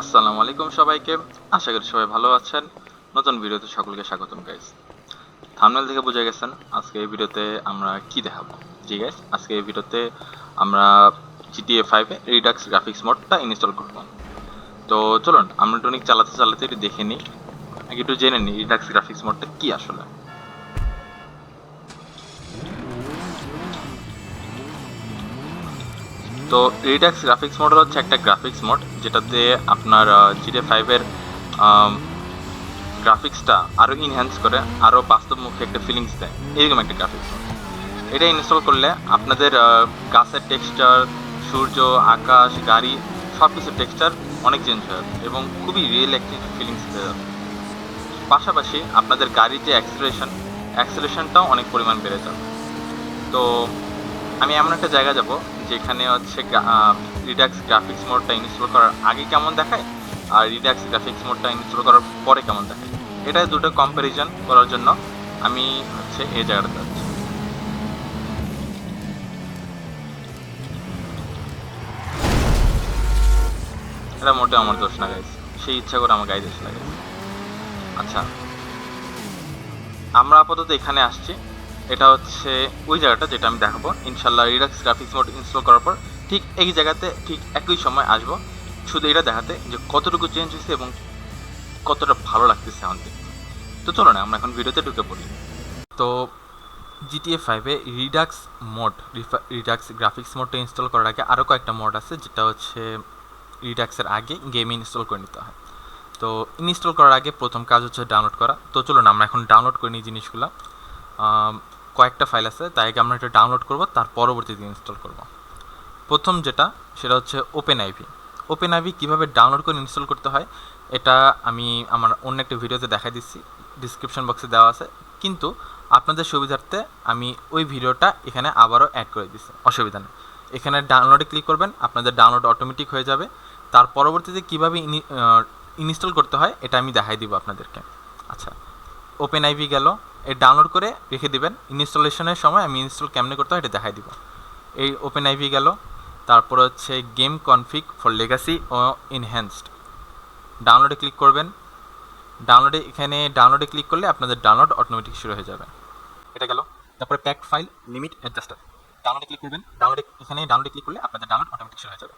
আসসালামু আলাইকুম সবাইকে। আশা করি সবাই ভালো আছেন। নতুন ভিডিওতে সকলকে স্বাগতম গাইস থামনেল থেকে বুঝে গেছেন আজকে এই ভিডিওতে আমরা কি দেখাবো। জি গাইস আজকে এই ভিডিওতে আমরা জিটিএ ফাইভে রিডাক্স গ্রাফিক্স মোডটা ইনস্টল করব। তো চলুন, আমরা টনিক চালাতে চালাতে একটু দেখে নিই। আগে একটু জেনে নিই রিডাক্স গ্রাফিক্স মোডটা কি আসলে। তো রিডাক্স গ্রাফিক্স মোড হচ্ছে একটা গ্রাফিক্স মোড যেটাতে আপনার জিটে ফাইভের গ্রাফিক্সটা আরও ইনহ্যান্স করে আরও বাস্তবমুখী একটা ফিলিংস দেয়। এরকম একটা গ্রাফিক্স এটা ইনস্টল করলে আপনাদের গাছের টেক্সচার সূর্য, আকাশ, গাড়ি সব কিছুর টেক্সচার অনেক চেঞ্জ হয়ে যাবে এবং খুবই রিয়েল একটি ফিলিংস যাবে পাশাপাশি আপনাদের গাড়ির যে অ্যাক্সিলেশন অ্যাক্সিলেশনটাও অনেক পরিমাণ বেড়ে যাবে। তো আমি এমন একটা জায়গা যাব যেখানে হচ্ছে রিডাক্স গ্রাফিক্স মোডটা ইনস্টল করার আগে কেমন দেখায়? আর রিডাক্স গ্রাফিক্স মোডটা ইনস্টল করার পরে কেমন দেখায়? এটা দুটো কম্প্যারিজন করার জন্য আমি হচ্ছে এই জায়গাটাতে যাচ্ছি। এটা মোটে আমার দোষ না গাইছে সেই ইচ্ছা করে আমার গাই দোষ আচ্ছা। আমরা আপাতত এখানে আসছি। এটা হচ্ছে ওই জায়গাটা যেটা আমি দেখাবো। ইনশাল্লাহ রিডাক্স গ্রাফিক্স মোড ইনস্টল করার পর ঠিক এই জায়গাতে ঠিক একই সময় আসব। শুধু এটা দেখাতে যে কতটুকু চেঞ্জ হয়েছে এবং কতটা ভালো লাগতেছে আমাদের। তো চলো না, আমরা এখন ভিডিওতে ঢুকে পড়ি। তো জিটিএ ফাইভে রিডাক্স মোড রিডাক্স গ্রাফিক্স মোডটা ইনস্টল করার আগে আরও কয়েকটা মোড আছে, যেটা হচ্ছে রিডাক্সের আগে গেম ইনস্টল করে নিতে হয়। তো ইনস্টল করার আগে প্রথম কাজ হচ্ছে ডাউনলোড করা। তো চলুন, আমরা এখন ডাউনলোড করে নিই জিনিসগুলো। কয়েকটা ফাইল আছে তাই আমরা এটা ডাউনলোড করব, তার পরবর্তীতে ইনস্টল করব। প্রথম যেটা, সেটা হচ্ছে ওপেন আইভি ওপেন আইভি কীভাবে ডাউনলোড করে ইনস্টল করতে হয়, এটা আমি আমার অন্য একটা ভিডিওতে দেখাই দিচ্ছি ডিসক্রিপশন বক্সে দেওয়া আছে। কিন্তু আপনাদের সুবিধার্থে আমি ওই ভিডিওটা এখানে আবারও অ্যাড করে দিচ্ছি, অসুবিধা নেই। এখানে ডাউনলোডে ক্লিক করবেন, আপনাদের ডাউনলোড অটোমেটিক হয়ে যাবে। তার পরবর্তীতে কীভাবে ইনস্টল করতে হয়, এটা আমি দেখাই দিব আপনাদেরকে। আচ্ছা ওপেন আইভি গেল, এই ডাউনলোড করে রেখে দিবেন। ইনস্টলেশনের সময় আমি ইনস্টল কেমনে করতে হয় এটা দেখাই দিব। এই ওপেন আইভি গেল, তারপর হচ্ছে গেম কনফিগ ফর লেগাসি ও এনহ্যান্সড ডাউনলোডে ক্লিক করবেন। ডাউনলোডে এখানে ডাউনলোডে ক্লিক করলে আপনাদের ডাউনলোড অটোমেটিক শুরু হয়ে যাবে। এটা গেল। তারপরে প্যাক ফাইল লিমিট অ্যাডজাস্টার ডাউনলোডে ক্লিক করবেন। ডাউনলোডে এখানে ডাউনলোডে ক্লিক করলে আপনাদের ডাউনলোড অটোমেটিক শুরু হয়ে যাবে।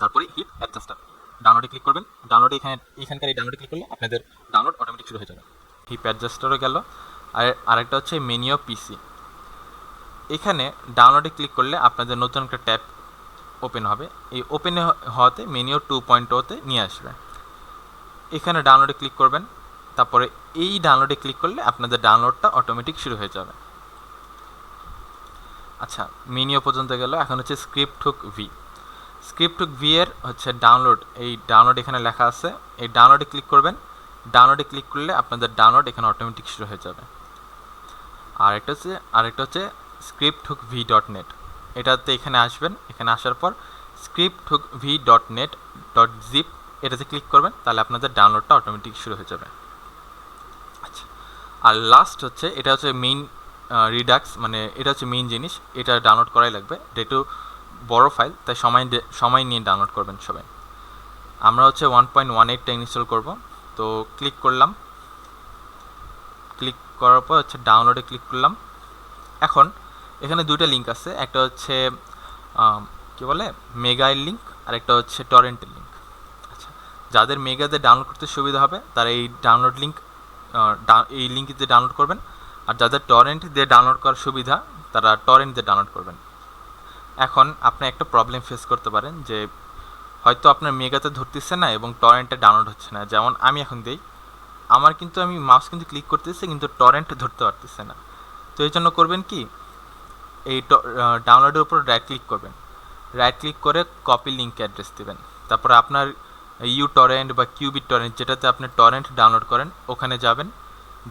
তারপরে হিট অ্যাডজাস্টার ডাউনলোডে ক্লিক করবেন। ডাউনলোডে এখানে, এখানকার এই ডাউনলোডে ক্লিক করলে আপনাদের ডাউনলোড অটোমেটিক শুরু হয়ে যাবে। হিপ অ্যাডজাস্টারও গেল। আর আরেকটা হচ্ছে মেনিও পিসি এখানে ডাউনলোডে ক্লিক করলে আপনাদের নতুন একটা ট্যাব ওপেন হবে। এই ওপেন হওয়াতে মেনিও টু পয়েন্ট ওতে নিয়ে আসবে। এখানে ডাউনলোডে ক্লিক করবেন। তারপরে এই ডাউনলোডে ক্লিক করলে আপনাদের ডাউনলোডটা অটোমেটিক শুরু হয়ে যাবে। আচ্ছা মেনিও পর্যন্ত গেল। এখন হচ্ছে script hook V script hook V এর হচ্ছে ডাউনলোড এই ডাউনলোড এখানে লেখা আছে। এই ডাউনলোডে ক্লিক করবেন। ডাউনলোডে ক্লিক করলে আপনাদের ডাউনলোড এখানে অটোমেটিক শুরু হয়ে যাবে। আর একটা হচ্ছে, আরেকটা হচ্ছে script hook V dot net এটাতে এখানে আসবেন, এখানে আসার পর script hook V dot net dot zip এটাতে ক্লিক করবেন, তাহলে আপনাদের ডাউনলোডটা অটোমেটিক শুরু হয়ে যাবে। আচ্ছা আর লাস্ট হচ্ছে, এটা হচ্ছে মেইন রিডাক্স মানে এটা হচ্ছে মেইন জিনিস, এটা ডাউনলোড করাই লাগবে। এটা একটু বড় ফাইল তাই সময় সময় নিয়ে ডাউনলোড করবেন সবাই। আমরা হচ্ছে ওয়ান পয়েন্ট ওয়ান এইটটা ইনস্টল করব। তো ক্লিক করলাম। ক্লিক করার পর হচ্ছে ডাউনলোডে ক্লিক করলাম। এখন এখানে দুইটা লিঙ্ক আছে, একটা হচ্ছে কি বলে মেগাইল লিঙ্ক আর একটা হচ্ছে টরেন্টের লিঙ্ক আচ্ছা যাদের মেগাতে ডাউনলোড করতে সুবিধা হবে, তারা এই ডাউনলোড লিঙ্ক এই লিঙ্ক দিয়ে ডাউনলোড করবেন। আর যাদের টরেন্ট দিয়ে ডাউনলোড করার সুবিধা, তারা টরেন্ট দিয়ে ডাউনলোড করবেন। এখন আপনি একটা প্রবলেম ফেস করতে পারেন যে হয়তো আপনার মেগাতে ধরতেছে না এবং টরেন্টে ডাউনলোড হচ্ছে না। যেমন আমি এখন দিই, আমার কিন্তু আমি মাউস কিন্তু ক্লিক করতেছি, কিন্তু টরেন্ট ধরতে পারতেছে না। তো এই জন্য করবেন কি, এই ডাউনলোডের উপর রাইট ক্লিক করবেন। রাইট ক্লিক করে কপি লিঙ্ক অ্যাড্রেস দেবেন। তারপরে আপনার ইউ টরেন্ট বা কিউবি টরেন্ট যেটাতে আপনি টরেন্ট ডাউনলোড করেন, ওখানে যাবেন,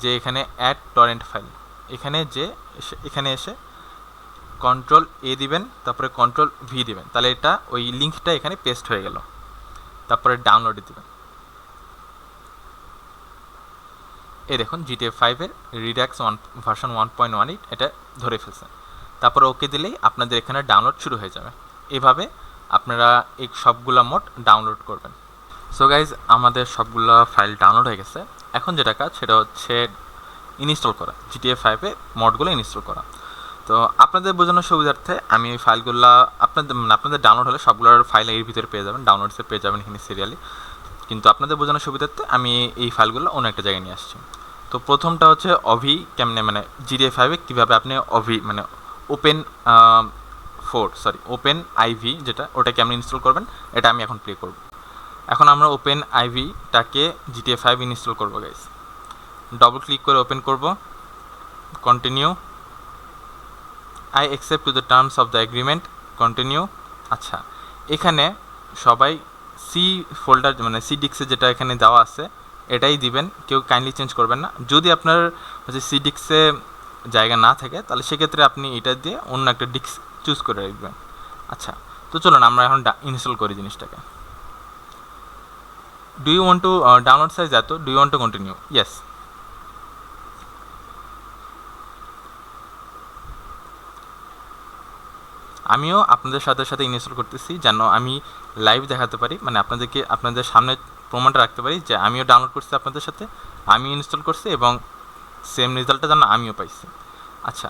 যে এখানে অ্যাড টরেন্ট ফাইল এখানে যে এখানে এসে কন্ট্রোল এ দিবেন, তারপরে কন্ট্রোল ভি দিবেন। তাহলে এটা ওই লিঙ্কটা এখানে পেস্ট হয়ে গেল। তারপরে ডাউনলোডে দিবেন। এই দেখুন জিটিএ ফাইভের Redux one version one point one eight এটা ধরে ফেলছে। তারপর ওকে দিলেই আপনাদের এখানে ডাউনলোড শুরু হয়ে যাবে। এভাবে আপনারা এই সবগুলা মোড ডাউনলোড করবেন। সো গাইজ আমাদের সবগুলো ফাইল ডাউনলোড হয়ে গেছে। এখন যেটা কাজ, সেটা হচ্ছে ইনস্টল করা। জিটিএ ফাইভে মডগুলো ইনস্টল করা। তো আপনাদের বোঝানোর সুবিধার্থে আমি এই ফাইলগুলো আপনাদের মানে আপনাদের ডাউনলোড হলে সবগুলোর ফাইল এর ভিতরে পেয়ে যাবেন ডাউনলোডসে পেয়ে যাবেন এখানে সিরিয়ালি কিন্তু আপনাদের বোঝানোর সুবিধার্থে আমি এই ফাইলগুলো অন্য একটা জায়গায় নিয়ে আসছি। তো প্রথমটা হচ্ছে অভি কেমনে মানে জিডিএ ফাইভে কীভাবে আপনি অভি মানে open four sorry open IV যেটা ওটা কেমন ইনস্টল করবেন, এটা আমি এখন প্লে করব। এখন আমরা ওপেন আইভিটাকে জিটিএ ফাইভ ইনস্টল করব গাইস ডবল ক্লিক করে ওপেন করব। Continue I accept to the terms of the agreement continue আচ্ছা এখানে সবাই সি ফোল্ডার মানে সি ডিক্সে যেটা এখানে দেওয়া আছে, এটাই দিবেন। কেউ কাইন্ডলি চেঞ্জ করবেন না। যদি আপনার হচ্ছে সি ডিক্সে জায়গা না থাকে, তাহলে সেক্ষেত্রে আপনি এটা দিয়ে অন্য একটা ডিক্স চুজ করে রাখবেন। আচ্ছা তো চলুন আমরা এখন ইনস্টল করি জিনিসটাকে। Do you want to download size এত? Do you want to continue? Yes. আমিও আপনাদের সাথে সাথে ইনস্টল করতেছি যেন আমি লাইভ দেখাতে পারি মানে আপনাদেরকে আপনাদের সামনে প্রমাণটা রাখতে পারি যে আমিও ডাউনলোড করছি আপনাদের সাথে, আমি ইনস্টল করছি এবং সেম রেজাল্টটা যেন আমিও পাইছি। আচ্ছা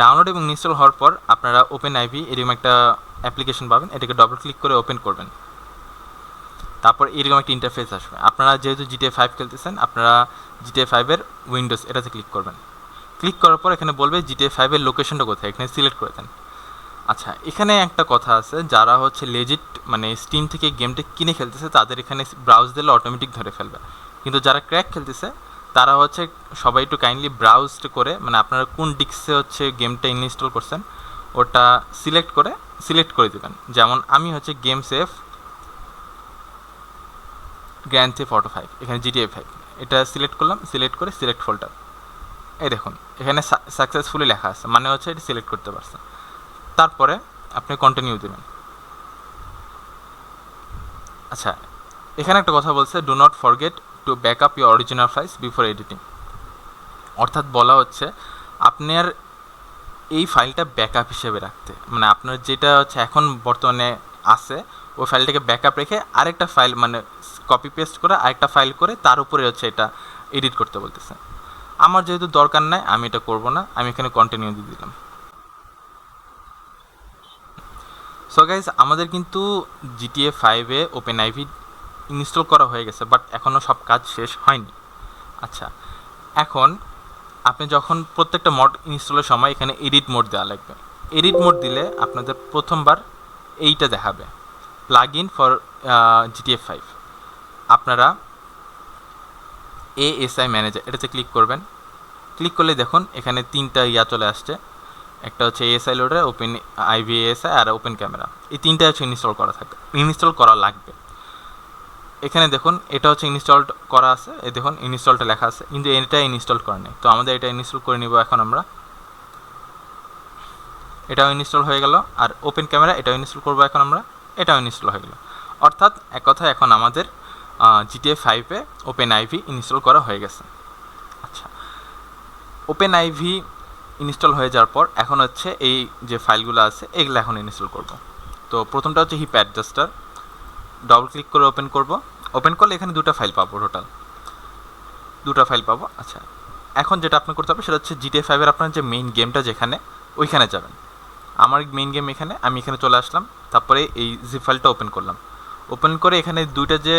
ডাউনলোড এবং ইনস্টল হওয়ার পর আপনারা ওপেন আইভি এরকম একটা অ্যাপ্লিকেশন পাবেন, এটাকে ডবল ক্লিক করে ওপেন করবেন। তারপর এরকম একটা ইন্টারফেস আসবে। আপনারা যেহেতু জিটিএ ফাইভ খেলতেছেন, আপনারা জিটিএ ফাইভের উইন্ডোজ এটাতে ক্লিক করবেন। ক্লিক করার পর এখানে বলবে জিটিএ ফাইভের লোকেশনটা কোথায়? এখানে সিলেক্ট করে দেন। আচ্ছা এখানে একটা কথা আছে, যারা হচ্ছে লেজিট মানে স্টিম থেকে গেমটা কিনে খেলতেছে, তাদের এখানে ব্রাউজ দিলে অটোমেটিক ধরে ফেলবে। কিন্তু যারা ক্র্যাক খেলতেছে, তারা হচ্ছে সবাই একটু কাইন্ডলি ব্রাউজ করে মানে আপনারা কোন ডিস্কে হচ্ছে গেমটা ইনস্টল করছেন, ওটা সিলেক্ট করে সিলেক্ট করে দেবেন। যেমন আমি হচ্ছে game save grand theft auto five এখানে জিটিএ ফাইভ এটা সিলেক্ট করলাম সিলেক্ট করে সিলেক্ট ফোল্ডার এই দেখুন, এখানে সাকসেসফুলি লেখা আছে মানে হচ্ছে এটা সিলেক্ট করতে পারছেন। তারপরে আপনি কন্টিনিউ দেবেন। আচ্ছা এখানে একটা কথা বলছে do not forget to back up your original files before editing অর্থাৎ বলা হচ্ছে, আপনার এই ফাইলটা ব্যাকআপ হিসেবে রাখতে। মানে আপনার যেটা হচ্ছে এখন বর্তমানে আছে, ওই ফাইলটাকে ব্যাকআপ রেখে আরেকটা ফাইল মানে কপি পেস্ট করে আরেকটা ফাইল করে তার উপরে হচ্ছে এটা এডিট করতে বলতেছে। আমার যেহেতু দরকার নাই, আমি এটা করব না, আমি এখানে কন্টিনিউ দিয়ে দিলাম। সো গাইজ আমাদের কিন্তু জিটিএ ফাইভে ওপেন আইভি ইনস্টল করা হয়ে গেছে বাট এখনও সব কাজ শেষ হয়নি। আচ্ছা এখন আপনি যখন প্রত্যেকটা মোড ইনস্টলের সময় এখানে এডিট মোড দেওয়া লাগবে। এডিট মোড দিলে আপনাদের প্রথমবার এইটা দেখাবে। Plug in for GTA five আপনারা এএসআই ম্যানেজার এটাতে ক্লিক করবেন। ক্লিক করলে দেখুন এখানে তিনটা ইয়া চলে আসছে। একটা হচ্ছে ASI loader open IV ASI আর ওপেন ক্যামেরা এই তিনটা হচ্ছে ইনস্টল করা থাকে ইনস্টল করা লাগবে। এখানে দেখুন, এটা হচ্ছে ইনস্টল করা আছে। এই দেখুন ইনস্টলটা লেখা আছে। কিন্তু এটা ইনস্টল করা নেই। তো আমাদের এটা ইনস্টল করে নিব এখন আমরা। এটাও ইনস্টল হয়ে গেল। আর ওপেন ক্যামেরা এটাও ইনস্টল করব এখন আমরা। এটাও ইনস্টল হয়ে গেল। অর্থাৎ এক কথা এখন আমাদের জিটিএ ফাইভে ওপেন আইভি ইনস্টল করা হয়ে গেছে। আচ্ছা। ওপেন আইভি ইনস্টল হয়ে যাওয়ার পর এখন হচ্ছে এই যে ফাইলগুলো আছে, এগুলো এখন ইনস্টল করব। তো প্রথমটা হচ্ছে হিপ অ্যাডজাস্টার। ডবল ক্লিক করে ওপেন করব। ওপেন করলে এখানে দুটো ফাইল পাবো টোটাল দুটো ফাইল পাবো আচ্ছা। এখন যেটা আপনার করতে হবে সেটা হচ্ছে জিটিএ ফাইভের আপনার যে মেইন গেমটা যেখানে, ওইখানে যাবেন। আমার মেইন গেম এখানে, আমি এখানে চলে আসলাম। তারপরে এই জি ফাইলটা ওপেন করলাম। ওপেন করে এখানে দুইটা যে,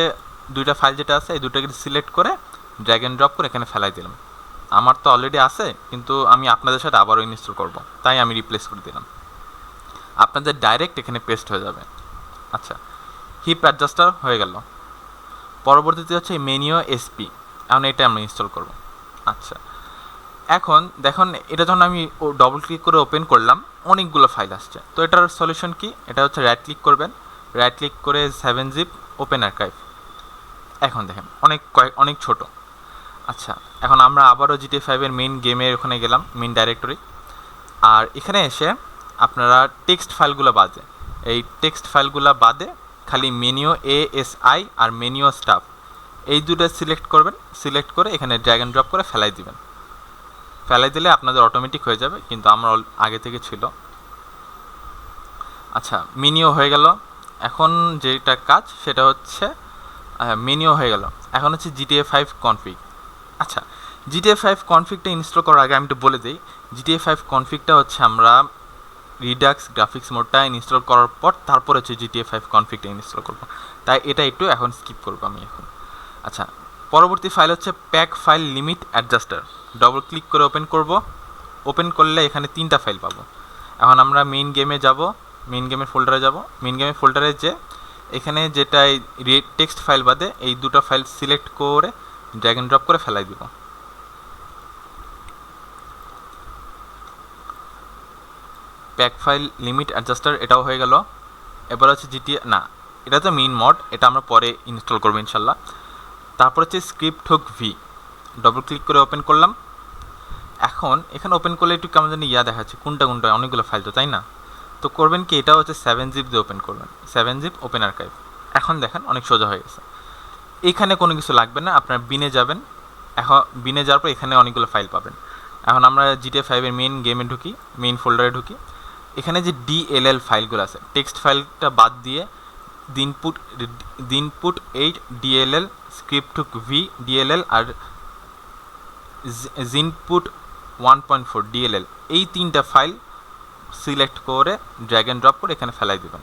দুইটা ফাইল যেটা আছে, এই দুটাকে সিলেক্ট করে ড্র্যাগ অ্যান্ড ড্রপ করে এখানে ফেলাই দিলাম। আমার তো অলরেডি আছে, কিন্তু আমি আপনাদের সাথে আবারও ইনস্টল করব। তাই আমি রিপ্লেস করে দিলাম। আপনাদের ডাইরেক্ট এখানে পেস্ট হয়ে যাবে। আচ্ছা হিপ অ্যাডজাস্টার হয়ে গেল। পরবর্তীতে হচ্ছে মেনিও এসপি এখন এটা আমরা ইনস্টল করব। আচ্ছা এখন দেখুন, এটা যখন আমি ডবল ক্লিক করে ওপেন করলাম, অনেকগুলো ফাইল আসছে। তো এটার সলিউশন কি? এটা হচ্ছে রাইট ক্লিক করবেন। রাইট ক্লিক করে সেভেন জিপ ওপেন আর্কাইভ এখন দেখেন, অনেক কয়েক, অনেক ছোট। আচ্ছা এখন আমরা আবারও জিটি ফাইভের মেন গেমের ওখানে গেলাম মেন ডাইরেক্টরি আর এখানে এসে আপনারা টেক্সট ফাইলগুলো বাদে। এই টেক্সট ফাইলগুলো বাদে খালি মেনিও এ এস আই আর মেনিও স্টাফ এই দুটো সিলেক্ট করবেন সিলেক্ট করে এখানে ড্র্যাগ অ্যান্ড ড্রপ করে ফেলাই দিবেন। ফেলাই দিলে আপনাদের অটোমেটিক হয়ে যাবে, কিন্তু আমার আগে থেকে ছিল। আচ্ছা মিনিও হয়ে গেল। এখন যেটা কাজ, সেটা হচ্ছে মিনিও হয়ে গেল। এখন হচ্ছে জিটিএ ফাইভ কনফিগ আচ্ছা জিটিএ ফাইভ কনফিগটা ইনস্টল করার আগে আমি একটু বলে দিই। জিটিএ ফাইভ কনফিগটা হচ্ছে আমরা রিডাক্স গ্রাফিক্স মোডটা ইনস্টল করার পর তারপর হচ্ছে জিটিএ ফাইভ কনফিগটা ইনস্টল করব। তাই এটা একটু এখন স্কিপ করব আমি এখন। আচ্ছা পরবর্তী ফাইল হচ্ছে pack file limit adjuster double click করে ওপেন করব। ওপেন করলে এখানে তিনটা ফাইল পাবো। এখন আমরা মেইন গেমে যাব মেইন গেমের ফোল্ডারে যাব। মেইন গেমের ফোল্ডারে যে, এখানে যেটা টেক্সট ফাইল বাদে এই দুটো ফাইল সিলেক্ট করে ড্র্যাগ অ্যান্ড ড্রপ করে ফেলাই দিব। প্যাক ফাইল লিমিট অ্যাডজাস্টার এটাও হয়ে গেল। এবার হচ্ছে জিটি না, এটা তো মেইন মড এটা আমরা পরে ইনস্টল করব ইনশাল্লাহ। তারপর হচ্ছে script hook V double click করে ওপেন করলাম। এখন এখানে ওপেন করলে একটু কেমন জানি ইয়া দেখাচ্ছে, কোনটা কোনটা, অনেকগুলো ফাইল তো, তাই না? তো করবেন কি, এটা হচ্ছে সেভেন জিপ দিয়ে ওপেন করবেন। সেভেন জিপ ওপেন আর্কাইভ এখন দেখেন অনেক সোজা হয়ে গেছে। এখানে কোনো কিছু লাগবে না, আপনার বিনে যাবেন। এখন বিনে যাওয়ার পর এখানে অনেকগুলো ফাইল পাবেন। এখন আমরা জিটিএ ফাইভের মেইন গেমে ঢুকি মেইন ফোল্ডারে ঢুকি। এখানে যে ডিএলএল ফাইলগুলো আছে টেক্সট ফাইলটা বাদ দিয়ে dinput dinput eight DLL script V DLL আর xinput one point four DLL এই তিনটা ফাইল সিলেক্ট করে ড্র্যাগ অ্যান্ড ড্রপ করে এখানে ফেলাই দেবেন।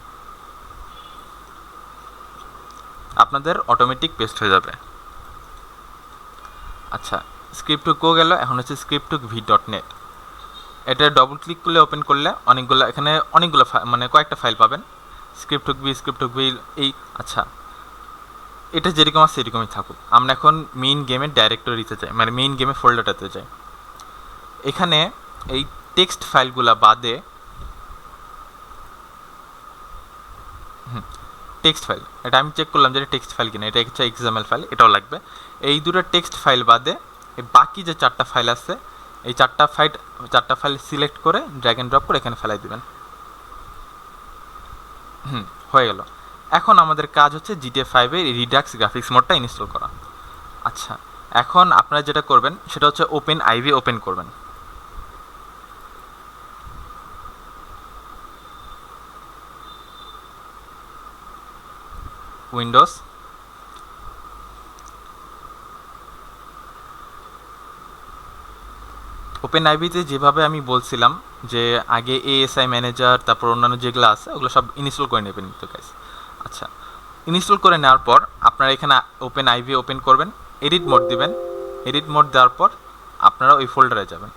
আপনাদের অটোমেটিক পেস্ট হয়ে যাবে। আচ্ছা স্ক্রিপ্ট টুকও গেল, এখন হচ্ছে script hook V dot net এটা ডবল ক্লিক করলে ওপেন করলে অনেকগুলো, এখানে অনেকগুলো মানে কয়েকটা ফাইল পাবেন। Script hook V script hook V এই আচ্ছা। এটা যেরকম আছে, সেরকমই থাকুক। আমরা এখন মেইন গেমের ডাইরেক্টরিতে যাই মানে মেইন গেমের ফোল্ডারটাতে যাই। এখানে এই টেক্সট ফাইলগুলা বাদে, হুম টেক্সট ফাইল এটা আমি চেক করলাম যে এটা টেক্সট ফাইল কিনা। এটা হচ্ছে এক্সামেল ফাইল এটাও লাগবে। এই দুটো টেক্সট ফাইল বাদে এই বাকি যে চারটা ফাইল আছে, এই চারটা ফাইল চারটা ফাইল সিলেক্ট করে ড্র্যাগ অ্যান্ড ড্রপ করে এখানে ফেলাই দিবেন। হুম, হয়ে গেল। এখন আমাদের কাজ হচ্ছে জিটিএ ফাইভে রিডাক্স গ্রাফিক্স মোডটা ইনস্টল করা। আচ্ছা এখন আপনারা যেটা করবেন, সেটা হচ্ছে ওপেন আইভি ওপেন করবেন। উইন্ডোজ। ওপেন আইবিতে যেভাবে আমি বলছিলাম যে আগে এএসআই ম্যানেজার, তারপর অন্যান্য যেগুলো আছে, ওগুলো সব ইনস্টল করে নেবেন তো গাইস আচ্ছা ইনস্টল করে নেওয়ার পর আপনারা এখানে ওপেন আইভি ওপেন করবেন, এডিট মোড দিবেন। এডিট মোড দেওয়ার পর আপনারা ওই ফোল্ডারে যাবেন।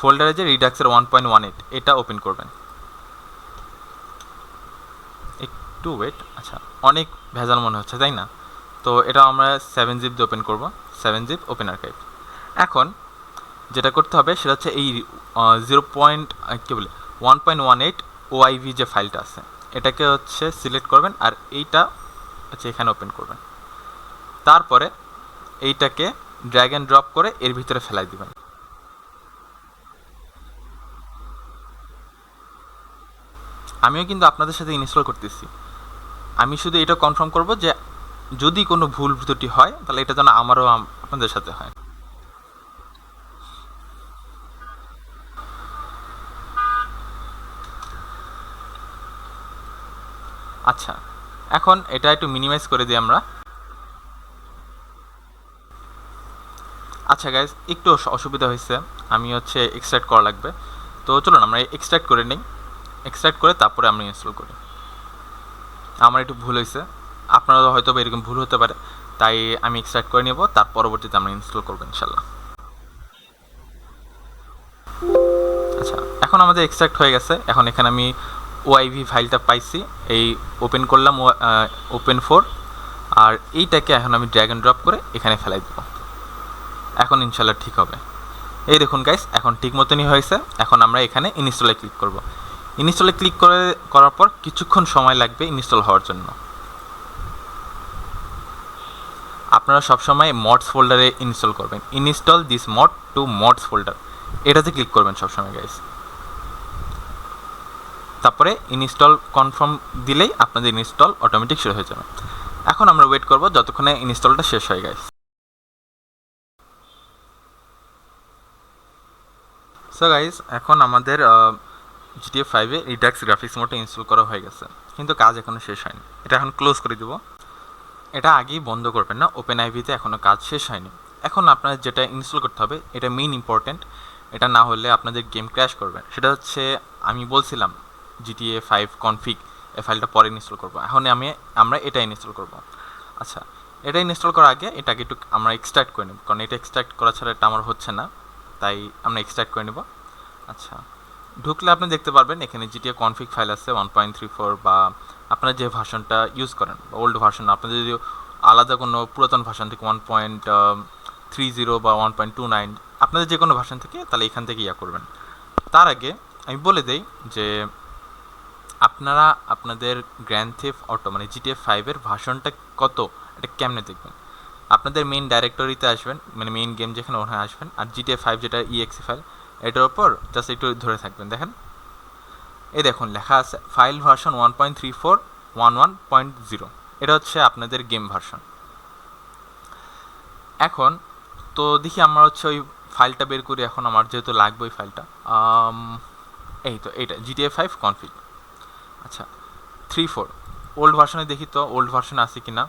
ফোল্ডারে যে রিডাক্সের ওয়ান পয়েন্ট ওয়ান এইট, এটা ওপেন করবেন। একটু ওয়েট আচ্ছা অনেক ভেজাল মনে হচ্ছে, তাই না? তো এটা আমরা সেভেন জিপ দিয়ে ওপেন করব সেভেন জিপ ওপেন আর্কাইভ এখন যেটা করতে হবে, সেটা হচ্ছে এই জিরো পয়েন্ট কী বলে one point one eight OIV যে ফাইলটা আছে, এটাকে হচ্ছে সিলেক্ট করবেন আর এইটা হচ্ছে এখানে ওপেন করবেন। তারপরে এইটাকে ড্র্যাগ অ্যান্ড ড্রপ করে এর ভিতরে ফেলাই দিবেন। আমিও কিন্তু আপনাদের সাথে ইনস্টল করতেছি। আমি শুধু এটা কনফার্ম করব যে যদি কোনো ভুল ত্রুটি হয়, তাহলে এটা যেন আমারও আপনাদের সাথে হয়। আচ্ছা এখন এটা একটু মিনিমাইজ করে দিই আমরা। আচ্ছা গাইজ একটু অসুবিধা হয়েছে। আমি হচ্ছে এক্সট্রাক্ট করা লাগবে। তো চলুন আমরা এক্সট্রাক্ট করে নিই। এক্সট্রাক্ট করে তারপরে আমরা ইনস্টল করি। আমার একটু ভুল হয়েছে। আপনারা হয়তো এরকম ভুল হতে পারে। তাই আমি এক্সট্রাক্ট করে নেব, তার পরবর্তীতে আমরা ইনস্টল করব ইনশাল্লাহ আচ্ছা এখন আমাদের এক্সট্রাক্ট হয়ে গেছে। এখন এখানে আমি ওআইভি ফাইলটা পাইছি। এই ওপেন করলাম ওপেন ফোর আর এইটাকে এখন আমি ড্র্যাগ অ্যান্ড ড্রপ করে এখানে ফেলাই দেব। এখন ইনশাল্লাহ ঠিক হবে। এই দেখুন গাইস এখন ঠিক মতনই হয়েছে। এখন আমরা এখানে ইনস্টলে ক্লিক করব। ইনস্টলে ক্লিক করে, করার পর কিছুক্ষণ সময় লাগবে ইনস্টল হওয়ার জন্য। আপনারা সবসময় মডস ফোল্ডারে ইনস্টল করবেন। Install this mod to mods folder এটাতে ক্লিক করবেন সবসময় গাইস তারপরে ইনস্টল কনফার্ম দিলেই আপনাদের ইনস্টল অটোমেটিক শুরু হয়ে যাবে। এখন আমরা ওয়েট করব যতক্ষণে ইনস্টলটা শেষ হয়ে গেছে সো গাইস এখন আমাদের জিটিএ ফাইভে রিডাক্স গ্রাফিক্স মোডটা ইনস্টল করা হয়ে গেছে। কিন্তু কাজ এখনও শেষ হয়নি। এটা এখন ক্লোজ করে দিব। এটা আগেই বন্ধ করবেন না। ওপেন আইভিতে এখনও কাজ শেষ হয়নি। এখন আপনার যেটা ইনস্টল করতে হবে, এটা মেইন ইম্পর্ট্যান্ট এটা না হলে আপনাদের গেম ক্র্যাশ করবে। সেটা হচ্ছে, আমি বলছিলাম জিটিএ ফাইভ কনফিগ এ ফাইলটা পরে ইনস্টল করব। এখন আমি, আমরা এটা ইনস্টল করব। আচ্ছা এটা ইনস্টল করার আগে এটাকে একটু আমরা এক্সট্রাক্ট করে নেব। কারণ এটা এক্সট্রাক্ট করা ছাড়া এটা আমার হচ্ছে না। তাই আমরা এক্সট্রাক্ট করে নেব। আচ্ছা। ঢুকলে আপনি দেখতে পারবেন, এখানে জিটিএ কনফিগ ফাইল আছে ওয়ান পয়েন্ট থ্রি ফোর বা আপনারা যে ভার্সনটা ইউজ করেন ওল্ড ভার্সন আপনাদের যদি আলাদা কোনো পুরাতন ভার্সন থেকে ওয়ান পয়েন্ট থ্রি জিরো বা ওয়ান পয়েন্ট টু নাইন আপনাদের যে কোনো ভার্সন থেকে, তাহলে এখান থেকে ইয়া করবেন। তার আগে আমি বলে দেই যে আপনারা আপনাদের গ্র্যান্ড থিফ অটো মানে জিটিএফ ফাইভের ভার্সনটা কত, এটা কেমনে দেখবেন? আপনাদের মেইন ডাইরেক্টরিতে আসবেন মানে মেইন গেম যেখানে ওখানে আসবেন, আর জিটিএফ ফাইভ যেটা ইএক্সি ফাইল এটার ওপর জাস্ট একটু ধরে থাকবেন, দেখেন। এই দেখুন, লেখা আছে file version one point three four one one point zero এটা হচ্ছে আপনাদের গেম ভার্সন এখন, তো দেখি আমরা হচ্ছে ওই ফাইলটা বের করি, এখন আমার যেহেতু লাগবে ওই ফাইলটা এই তো, এইটা জিটিএ ফাইভ কনফিগ আচ্ছা থ্রি ফোর ওল্ড ভার্সনে দেখি তো ওল্ড ভার্সন আছে কি না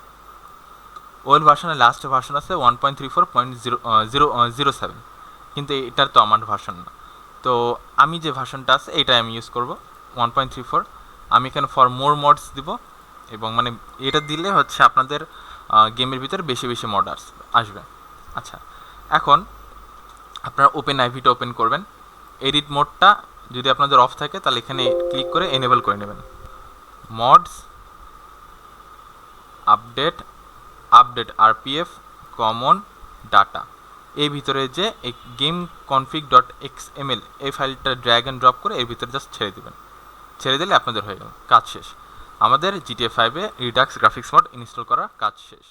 ওল্ড ভার্সনের লাস্ট ভার্সন আছে one point three four point zero zero zero seven কিন্তু এটার তো আমার ভার্সন না। তো আমি যে ভার্সনটা আছে এটাই আমি ইউজ করব। ওয়ান পয়েন্ট থ্রি ফোর আমি এখানে ফর মোর মডস দিব এবং মানে এটা দিলে হচ্ছে আপনাদের গেমের ভিতরে বেশি বেশি মড আসবে। আচ্ছা এখন আপনারা ওপেন আইভিটা ওপেন করবেন। এডিট মোডটা যদি আপনাদের অফ থাকে, তাহলে এখানে ক্লিক করে এনেবল করে নেবেন। Mods update update RPF common data এই ভিতরে যে game config dot X M L এই ফাইলটা ড্র্যাগ অ্যান্ড ড্রপ করে এর ভিতরে জাস্ট ছেড়ে দেবেন। ছেড়ে দিলে আপনাদের হয়ে গেল, কাজ শেষ। আমাদের জিটিএ ফাইভে রিডাক্স গ্রাফিক্স মোড ইনস্টল করা কাজ শেষ।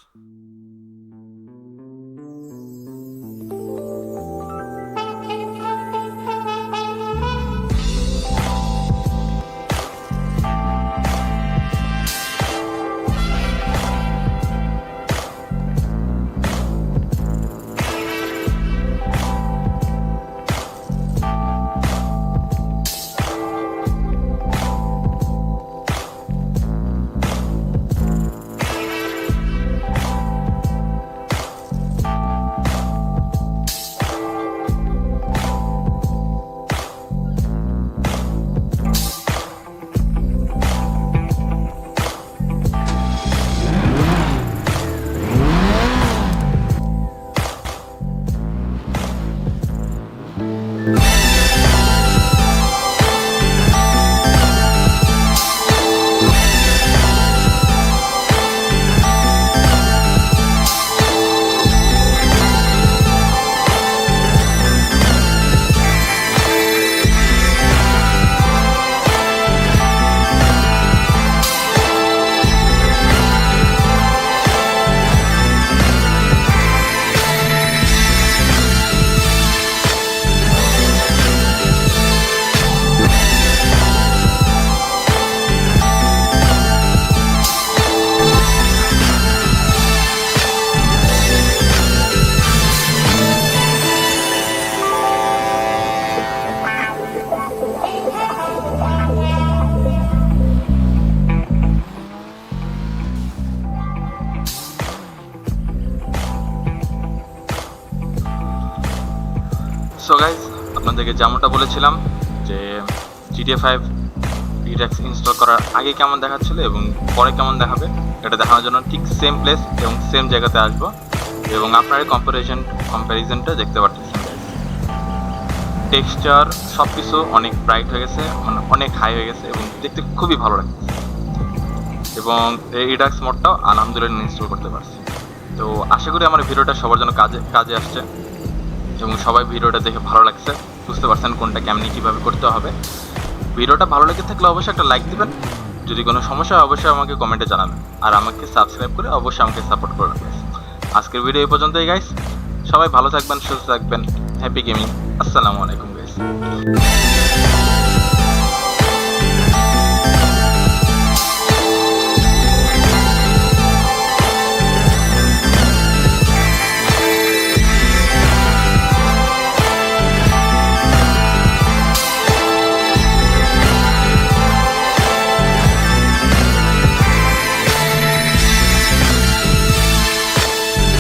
সো গাইজ আপনাদেরকে যেমনটা বলেছিলাম যে জিটিএ ফাইভ রিডাক্স ইনস্টল করার আগে কেমন দেখাচ্ছিল এবং পরে কেমন দেখাবে, এটা দেখানোর জন্য ঠিক সেম প্লেস এবং সেম জায়গাতে আসব। এবং আপনার কম্পারিজন কম্প্যারিজনটা দেখতে পারতেছেন। টেক্সচার সব কিছু অনেক ব্রাইট হয়ে গেছে মানে অনেক হাই হয়ে গেছে এবং দেখতে খুবই ভালো লাগছে। এবং এই ইডাক্স মোডটাও আলহামদুলিল্লাহ ইনস্টল করতে পারছি। তো আশা করি আমার ভিডিওটা সবার জন্য কাজে কাজে আসছে। এবং সবাই ভিডিওটা দেখে ভালো লাগছে, বুঝতে পারছেন কোনটা কেমনি কীভাবে করতে হবে। ভিডিওটা ভালো লেগে থাকলে অবশ্যই একটা লাইক দিবেন, যদি কোনো সমস্যা হয় অবশ্যই আমাকে কমেন্টে জানাবেন, আর আমাকে সাবস্ক্রাইব করে অবশ্যই আমাকে সাপোর্ট করবেন আজকের ভিডিও এই পর্যন্তই গাইস সবাই ভালো থাকবেন, সুস্থ থাকবেন হ্যাপি গেমিং আসসালামু আলাইকুম গাইস